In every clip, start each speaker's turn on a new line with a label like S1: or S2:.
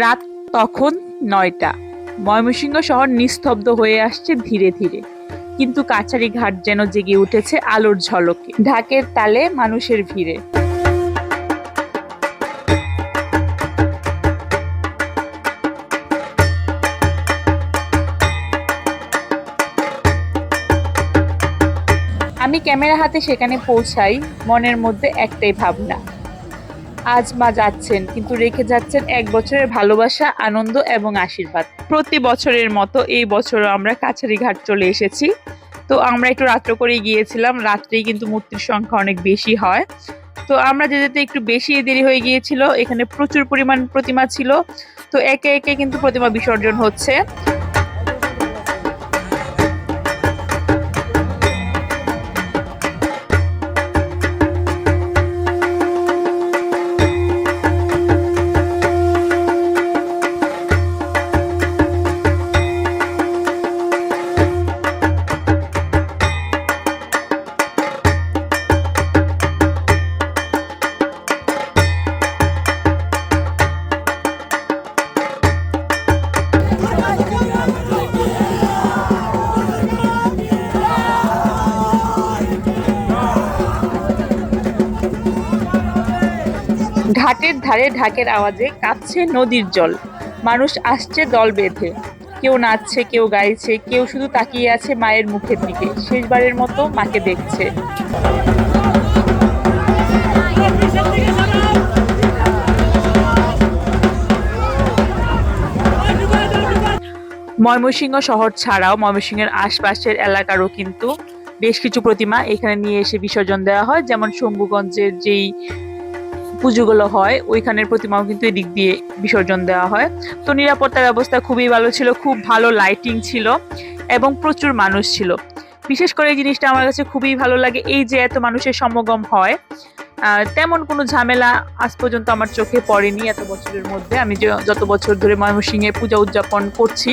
S1: রাত তখন নয়টা। ময়মনসিংহ শহর নিস্তব্ধ হয়ে আসছে ধীরে ধীরে। কিন্তু কাছারি ঘাট যেন জেগে উঠেছে আলোর ঝলকে, ঢাকের তালে মানুষের ভিড়ে। আমি ক্যামেরা হাতে সেখানে পৌঁছাই, মনের মধ্যে একটাই ভাবনা আজ মা যাচ্ছেন, কিন্তু রেখে যাচ্ছেন এক বছরের ভালোবাসা, আনন্দ এবং আশীর্বাদ। প্রতি বছরের মতো এই বছরও আমরা কাছারি ঘাট চলে এসেছি। তো আমরা একটু রাত্র করে গিয়েছিলাম, রাত্রেই কিন্তু মূর্তির সংখ্যা অনেক বেশি হয়। তো আমরা যে যেতে একটু বেশি দেরি হয়ে গিয়েছিল, এখানে প্রচুর পরিমাণ প্রতিমা ছিল। তো একে একে কিন্তু প্রতিমা বিসর্জন হচ্ছে। ঘাটের ধারে ঢাকের আওয়াজে কাঁপছে নদীর জল। মানুষ আসছে দল বেঁধে। কেউ নাচছে, কেউ গাইছে, কেউ শুধু তাকিয়ে আছে মায়ের মুখের দিকে। শেষবারের মতো মাকে দেখছে। ময়মনসিংহ শহর ছাড়াও ময়মনসিংহের আশপাশের এলাকারও কিন্তু বেশ কিছু প্রতিমা এখানে নিয়ে এসে বিসর্জন দেওয়া হয়। যেমন শম্ভুগঞ্জের যেই পুজোগুলো হয়, ওইখানের প্রতিমাও কিন্তু এদিক দিয়ে বিসর্জন দেওয়া হয়। তো নিরাপত্তা ব্যবস্থা খুবই ভালো ছিল, খুব ভালো লাইটিং ছিল এবং প্রচুর মানুষ ছিল। বিশেষ করে এই জিনিসটা আমার কাছে খুবই ভালো লাগে, এই যে এত মানুষের সমাগম হয় তেমন কোনো ঝামেলা আজ পর্যন্ত আমার চোখে পড়েনি এত বছরের মধ্যে। আমি যত বছর ধরে ময়মনসিংহে পূজা উদযাপন করছি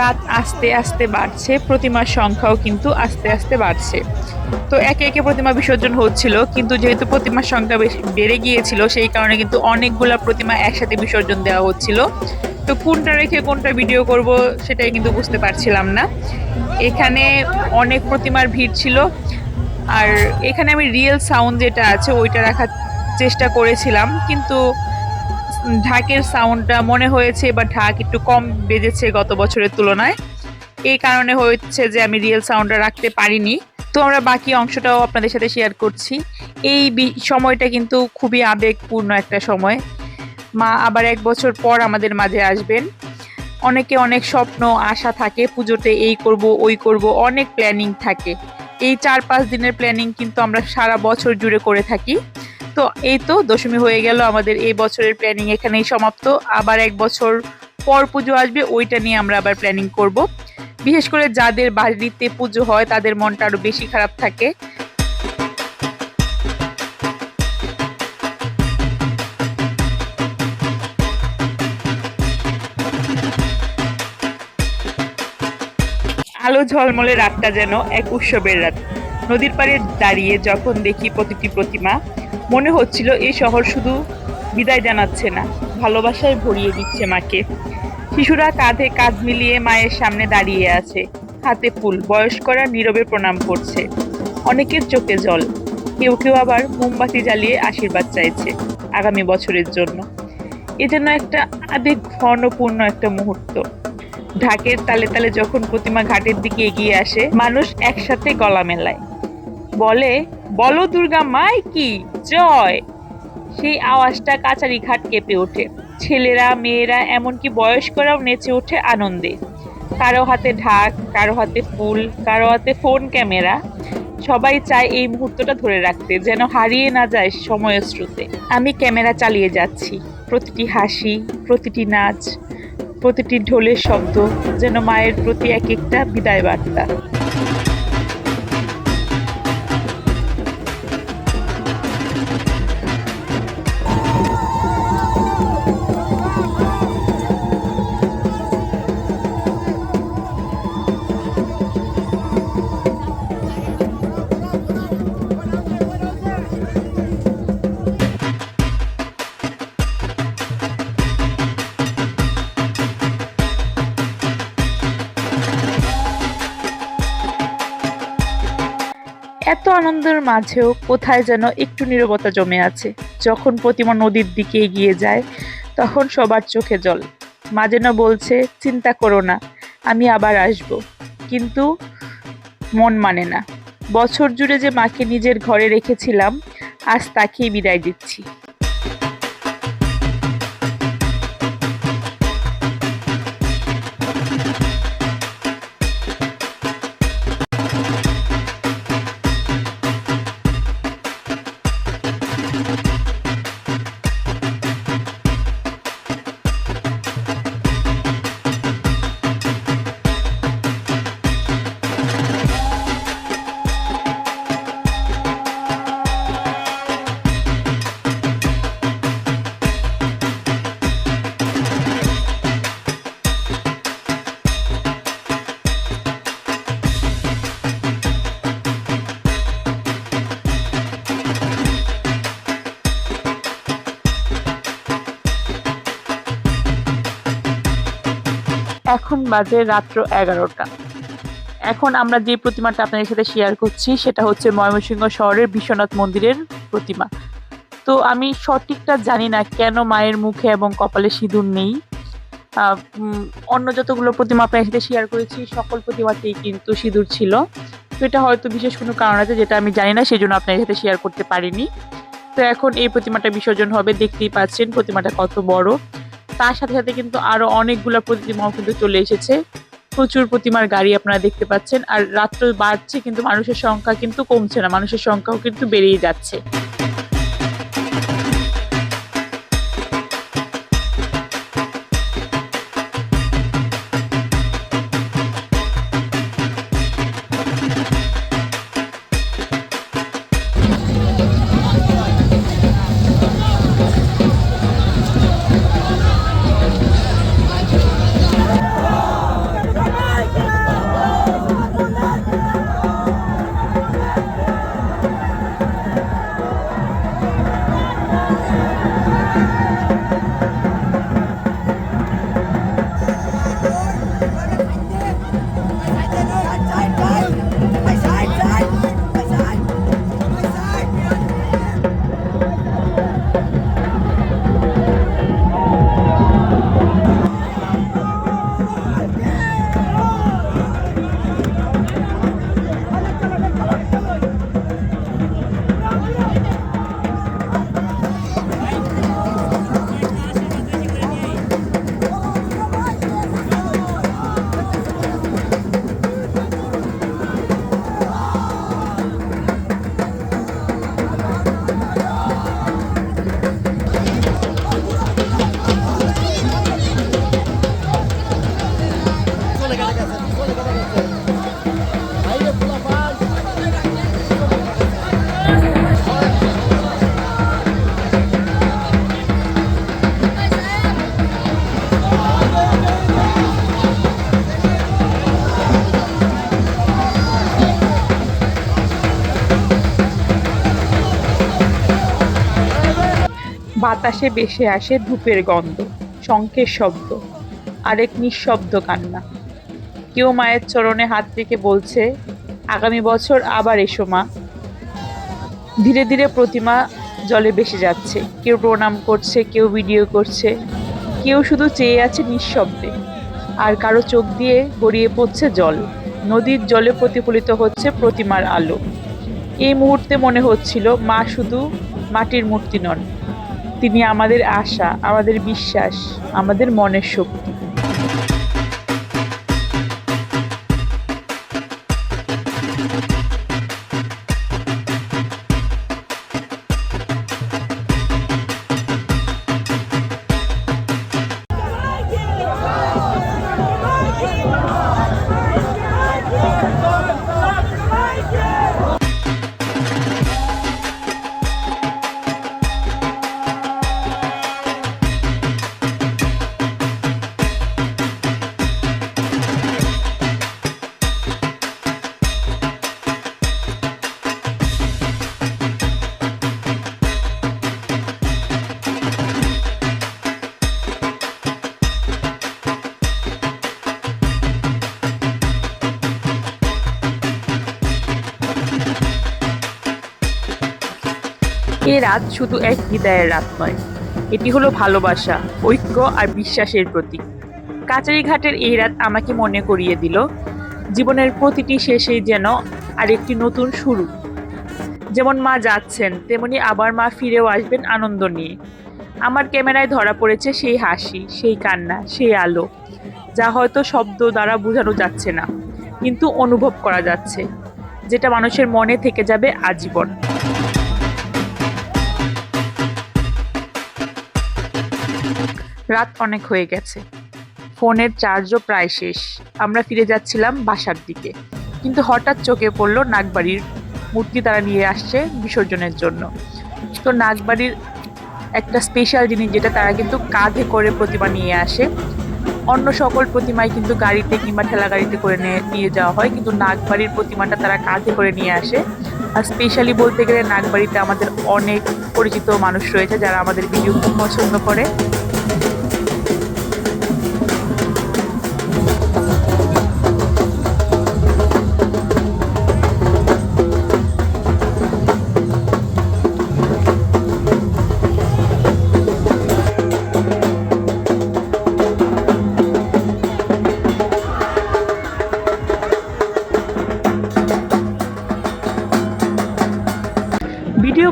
S1: রাত আস্তে আস্তে বাড়ছে, প্রতিমার সংখ্যাও কিন্তু আস্তে আস্তে বাড়ছে। তো একে একে প্রতিমা বিসর্জন হচ্ছিল, কিন্তু যেহেতু প্রতিমার সংখ্যা বেড়ে গিয়েছিল, সেই কারণে কিন্তু অনেকগুলা প্রতিমা একসাথে বিসর্জন দেওয়া হচ্ছিল। তো কোনটা রেখে কোনটা ভিডিও করব সেটাই কিন্তু বুঝতে পারছিলাম না। এখানে অনেক প্রতিমার ভিড় ছিল, আর এখানে আমি রিয়েল সাউন্ড যেটা আছে, ওইটা রাখার চেষ্টা করেছিলাম, কিন্তু ঢাকের সাউন্ডটা মনে হয়েছে বা ঢাক একটু কম বেজেছে গত বছরের তুলনায়। এই কারণে হচ্ছে যে আমি রিয়েল সাউন্ডটা রাখতে পারিনি। তো আমরা বাকি অংশটাও আপনাদের সাথে শেয়ার করছি। এই সময়টা কিন্তু খুবই আবেগপূর্ণ একটা সময়। মা আবার এক বছর পর আমাদের মাঝে আসবেন। অনেকে অনেক স্বপ্ন, আশা থাকে, পুজোতে এই করব, ওই করব, অনেক প্ল্যানিং থাকে। এই চার পাঁচ দিনের প্ল্যানিং কিন্তু আমরা সারা বছর জুড়ে করে থাকি। তো এই তো দশমী হয়ে গেল, আমাদের এই বছরের প্ল্যানিং এখানেই সমাপ্ত। আবার এক বছর পর পুজো আসবে, ওইটা নিয়ে আমরা আবার প্ল্যানিং করব। বিশেষ করে যাদের বাড়িতে পুজো হয়, তাদের মনটা আরও বেশি খারাপ থাকে। আলো ঝলমলে রাতটা যেন এক উৎসবের রাত। নদীর পাড়ে দাঁড়িয়ে যখন দেখি প্রতিটি প্রতিমা মনে হচ্ছিল এই শহর শুধু বিদায় জানাচ্ছে না, ভালোবাসায় ভরিয়ে দিচ্ছে মাকে। শিশুরা কাঁধে কাঁধ মিলিয়ে মায়ের সামনে দাঁড়িয়ে আছে, হাতে ফুল, বয়স্করা নীরবে প্রণাম করছে। অনেকের চোখে জল, কেউ কেউ আবার মোমবাতি জ্বালিয়ে আশীর্বাদ চাইছে আগামী বছরের জন্য। এ যেন একটা আবেগ ঘনপূর্ণ একটা মুহূর্ত। ঢাকের তালে তালে যখন প্রতিমা ঘাটের দিকে এগিয়ে আসে, মানুষ একসাথে গলা মেলায় বলে বলো, দুর্গা মাই কি? জয়! সেই আওয়াজটা কাচারি ঘাট কেঁপে ওঠে। ছেলেরা, মেয়েরা, এমনকি বয়স্করাও নেচে ওঠে আনন্দে। কারও হাতে ঢাক, কারও হাতে ফুল, কারও হাতে ফোন ক্যামেরা। সবাই চায় এই মুহূর্তটা ধরে রাখতে, যেন হারিয়ে না যায় সময়ের স্রোতে। আমি ক্যামেরা চালিয়ে যাচ্ছি। প্রতিটি হাসি, প্রতিটি নাচ, প্রতিটি ঢোলের শব্দ, যেন মায়ের প্রতি এক একটা বিদায় বার্তা। এত মাঝেও কোথায় যেন একটু নিরবতা জমে আছে। যখন প্রতিমা নদীর দিকে এগিয়ে যায়, তখন সবার চোখে জল। মা যেন বলছে, চিন্তা করো না, আমি আবার আসব। কিন্তু মন মানে না। বছর জুড়ে যে মাকে নিজের ঘরে রেখেছিলাম, আজ তাকেই বিদায় দিচ্ছি। এখন বাজে রাত্র এগারোটা। এখন আমরা যে প্রতিমাটা আপনাদের সাথে শেয়ার করছি, সেটা হচ্ছে ময়মনসিংহ শহরের বিশ্বনাথ মন্দিরের প্রতিমা। তো আমি সঠিকটা জানি না কেন মায়ের মুখে এবং কপালে সিঁদুর নেই। অন্য যতগুলো প্রতিমা আপনাদের সাথে শেয়ার করেছি, সকল প্রতিমাতেই কিন্তু সিঁদুর ছিল। তো এটা হয়তো বিশেষ কোনো কারণ আছে যেটা আমি জানি না সেই জন্য আপনাদের সাথে শেয়ার করতে পারিনি। তো এখন এই প্রতিমাটা বিসর্জন হবে, দেখতেই পাচ্ছেন প্রতিমাটা কত বড়। তার সাথে সাথে কিন্তু আরও অনেকগুলো প্রতিমাও কিন্তু চলে এসেছে। প্রচুর প্রতিমার গাড়ি আপনারা দেখতে পাচ্ছেন। আর রাত্র বাড়ছে কিন্তু মানুষের সংখ্যা কিন্তু কমছে না। মানুষের সংখ্যাও কিন্তু বেড়েই যাচ্ছে। বাতাসে ভেসে আসে ধূপের গন্ধ, শঙ্খের শব্দ, আরেক নিঃশব্দ কান্না। কেউ মায়ের চরণে হাত রেখে বলছে, আগামী বছর আবার এসো মা। ধীরে ধীরে প্রতিমা জলে ভেসে যাচ্ছে। কেউ প্রণাম করছে, কেউ ভিডিও করছে। কেউ শুধু চেয়ে আছে নিঃশব্দে। আর কারও চোখ দিয়ে গড়িয়ে পড়ছে জল। নদীর জলে প্রতিফলিত হচ্ছে প্রতিমার আলো। এই মুহূর্তে মনে হচ্ছিল মা শুধু মাটির মূর্তি নন তিনি আমাদের আশা আমাদের বিশ্বাস আমাদের মনের শক্তি। রাত শুধু এক বিদায়ের রাত নয়, এটি হলো ভালোবাসা, ঐক্য আর বিশ্বাসের প্রতীক। কাচারিঘাটের এই রাত আমাকে মনে করিয়ে দিল, জীবনের প্রতিটি শেষেই যেন আর একটি নতুন শুরু। যেমন মা যাচ্ছেন, তেমনি আবার মা ফিরেও আসবেন আনন্দ নিয়ে। আমার ক্যামেরায় ধরা পড়েছে সেই হাসি, সেই কান্না, সেই আলো, যা হয়তো শব্দ দ্বারা বোঝানো যাচ্ছে না, কিন্তু অনুভব করা যাচ্ছে, যেটা মানুষের মনে থেকে যাবে আজীবন। রাত অনেক হয়ে গেছে। ফোনের চার্জও প্রায় শেষ। আমরা ফিরে যাচ্ছিলাম বাসার দিকে। কিন্তু হঠাৎ চোখে পড়ল নাগবাড়ির মূর্তি তারা নিয়ে আসছে বিসর্জনের জন্য। তো নাগবাড়ির একটা স্পেশাল জিনিস যেটা তারা কিন্তু কাঁধে করে প্রতিমা নিয়ে আসে। অন্য সকল প্রতিমায় কিন্তু গাড়িতে কিংবা ঠেলা গাড়িতে করে নিয়ে যাওয়া হয়। কিন্তু নাগবাড়ির প্রতিমাটা তারা কাঁধে করে নিয়ে আসে। আর স্পেশালি বলতে গেলে নাগবাড়িতে আমাদের অনেক পরিচিত মানুষ রয়েছে যারা আমাদের ভিডিও খুব পছন্দ করে।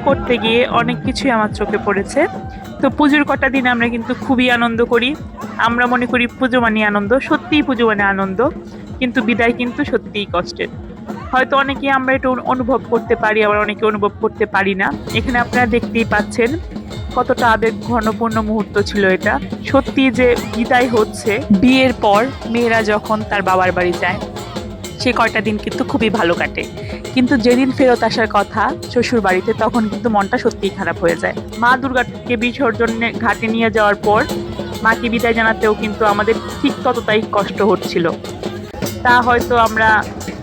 S1: করতে গিয়ে অনেক কিছুই আমার চোখে পড়েছে। তো পুজোর কটা দিন আমরা কিন্তু খুবই আনন্দ করি। আমরা মনে করি পুজো মানে আনন্দ, সত্যিই পুজো মানে আনন্দ। কিন্তু বিদায় কিন্তু সত্যিই কষ্টের। হয়তো অনেকে আমরা এটা অনুভব করতে পারি, আবার অনেকে অনুভব করতে পারি না। এখানে আপনারা দেখতেই পাচ্ছেন কতটা আবেগ ঘনপূর্ণ মুহূর্ত ছিল এটা। সত্যি যে বিদায় হচ্ছে, বিয়ের পর মেয়েরা যখন তার বাবার বাড়ি যায়, সে কয়টা দিন কিন্তু খুবই ভালো কাটে। কিন্তু যেদিন ফেরত আসার কথা শ্বশুর বাড়িতে তখন কিন্তু মনটা সত্যিই খারাপ হয়ে যায়। মা দুর্গাকে বিসর্জনে ঘাটে নিয়ে যাওয়ার পর, মাকে বিদায় জানাতেও কিন্তু আমাদের ঠিক ততটাই কষ্ট হচ্ছিল। তা হয়তো আমরা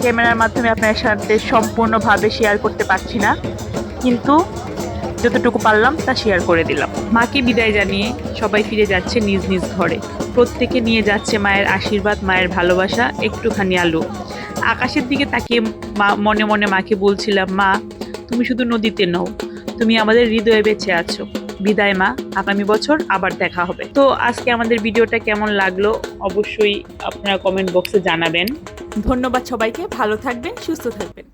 S1: ক্যামেরার মাধ্যমে আপনার সাথে সম্পূর্ণভাবে শেয়ার করতে পারছি না, কিন্তু যতটুকু পারলাম তা শেয়ার করে দিলাম। মাকে বিদায় জানিয়ে সবাই ফিরে যাচ্ছে নিজ নিজ ঘরে। প্রত্যেকে নিয়ে যাচ্ছে মায়ের আশীর্বাদ, মায়ের ভালোবাসা, একটুখানি আলো। আকাশের দিকে তাকিয়ে মনে মনে মাকে বলছিলাম, মা, তুমি শুধু নদীতে নও, তুমি আমাদের হৃদয়ে বেঁচে আছো। বিদায় মা, আগামী বছর আবার দেখা হবে। তো আজকে আমাদের ভিডিওটা কেমন লাগল অবশ্যই আপনারা কমেন্ট বক্সে জানাবেন। ধন্যবাদ সবাইকে, ভালো থাকবেন, সুস্থ থাকবেন।